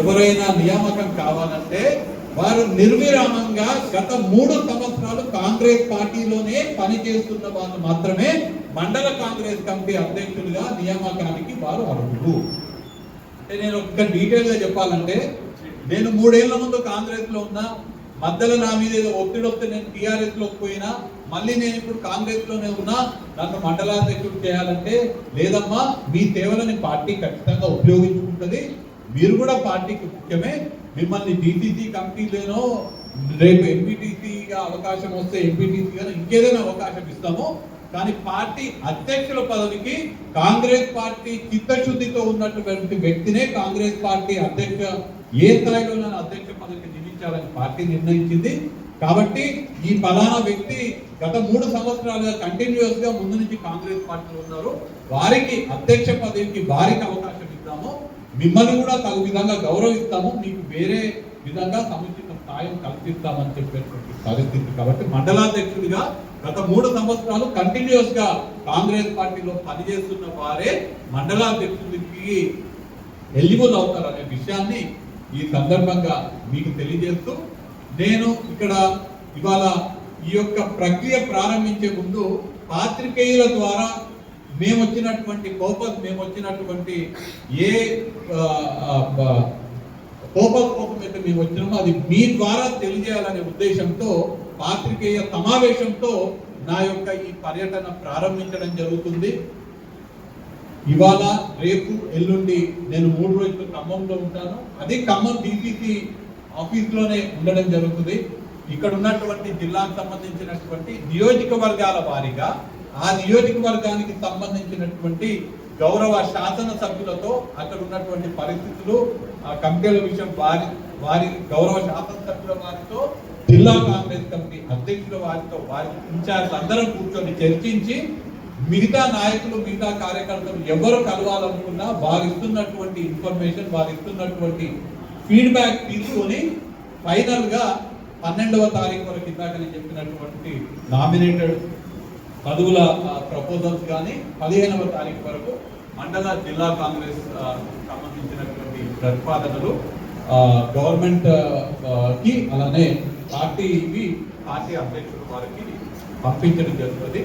ఎవరైనా నియామకం కావాలంటే వారు నిర్విరామంగా గత మూడు సంవత్సరాలు కాంగ్రెస్ పార్టీలోనే పనిచేస్తున్న వాళ్ళు మాత్రమే మండల కాంగ్రెస్ కమిటీ అధ్యక్షులుగా నియామకానికి వారు అర్హులు. అంటే నేను ఒక్క డీటెయిల్గా చెప్పాలంటే నేను మూడేళ్ళ ముందు కాంగ్రెస్లో ఉన్నా మధ్యలో నా మీద ఏదో ఒత్తిడి వస్తే నేను టీఆర్ఎస్లోకి పోయినా మళ్ళీ నేను ఇప్పుడు కాంగ్రెస్లోనే ఉన్నా నన్ను మండలాధ్యక్షుడు చేయాలంటే లేదమ్మా మీ సేవలని పార్టీ ఖచ్చితంగా ఉపయోగించుకుంటుంది. మీరు కూడా పార్టీకి ముఖ్యమే. మిమ్మల్ని డిసిసి కమిటీలోనో రేపు ఎంపీటీసీగా అవకాశం వస్తే ఎంపీటీసీగా ఇంకేదైనా అవకాశం ఇస్తాము కానీ పార్టీ అధ్యక్షుల పదవికి కాంగ్రెస్ పార్టీ చిత్తశుద్ధితో ఉన్నటువంటి వ్యక్తినే కాంగ్రెస్ పార్టీ అధ్యక్ష ఏ స్థాయిలో అధ్యక్ష పదవికి నియమించాలని పార్టీ నిర్ణయించింది. కాబట్టి ఈ ఫలానా వ్యక్తి గత మూడు సంవత్సరాలుగా కంటిన్యూస్గా ముందు నుంచి కాంగ్రెస్ పార్టీలో ఉన్నారు. వారికి అధ్యక్ష పదవికి వారికి అవకాశం ఇద్దాము. మిమ్మల్ని కూడా తగు విధంగా గౌరవిస్తాము మీకు వేరే విధంగా సముచిత సాయం కల్పిస్తామని చెప్పేటువంటి పరిస్థితి. కాబట్టి మండలాధ్యక్షుడిగా గత మూడు సంవత్సరాలు కంటిన్యూస్గా కాంగ్రెస్ పార్టీలో పనిచేస్తున్న వారే మండలాధ్యక్షుడికి ఎలిజిబుల్ అవుతారు అనే విషయాన్ని ఈ సందర్భంగా మీకు తెలియజేస్తూ నేను ఇక్కడ ఇవాళ ఈ యొక్క ప్రక్రియ ప్రారంభించే ముందు పాత్రికేయుల ద్వారా మేము వచ్చినటువంటి కోపం మేము వచ్చినటువంటి ఏ ఆ, కోపం కోపం అయితే మేము వచ్చినామో అది మీ ద్వారా తెలియజేయాలనే ఉద్దేశంతో పాత్రికేయ సమావేశంతో నా యొక్క ఈ పర్యటన ప్రారంభించడం జరుగుతుంది. ఇవాళ రేపు ఎల్లుండి నేను మూడు రోజులు ఖమ్మంలో ఉంటాను. అది ఖమ్మం డీసీసీ ఆఫీస్లోనే ఉండడం జరుగుతుంది. ఇక్కడ ఉన్నటువంటి జిల్లాకు సంబంధించినటువంటి నియోజకవర్గాల వారీగా ఆ నియోజకవర్గానికి సంబంధించినటువంటి గౌరవ శాసన సభ్యులతో అక్కడ ఉన్నటువంటి పరిస్థితులు ఆ కమిటీల విషయం వారి వారి గౌరవ శాసన సభ్యుల వారితో జిల్లా కాంగ్రెస్ కమిటీ అధ్యక్షుల వారితో వారి ఇన్ఛార్జ్ అందరం కూర్చొని చర్చించి మిగతా నాయకులు మిగతా కార్యకర్తలు ఎవరు కలవాలనుకున్నా వారు ఇస్తున్నటువంటి ఇన్ఫర్మేషన్ వారు ఇస్తున్నటువంటి ఫీడ్బ్యాక్ తీసుకొని ఫైనల్గా పన్నెండవ తారీఖు వరకు ఇందాక నేను చెప్పినటువంటి నామినేటెడ్ పదవుల ప్రపోజల్స్ కానీ పదిహేనవ తారీఖు వరకు మండల జిల్లా కాంగ్రెస్ సంబంధించినటువంటి ప్రతిపాదనలు గవర్నమెంట్కి అలానే పార్టీ పార్టీ అధ్యక్షుల వారికి పంపించడం జరుగుతుంది.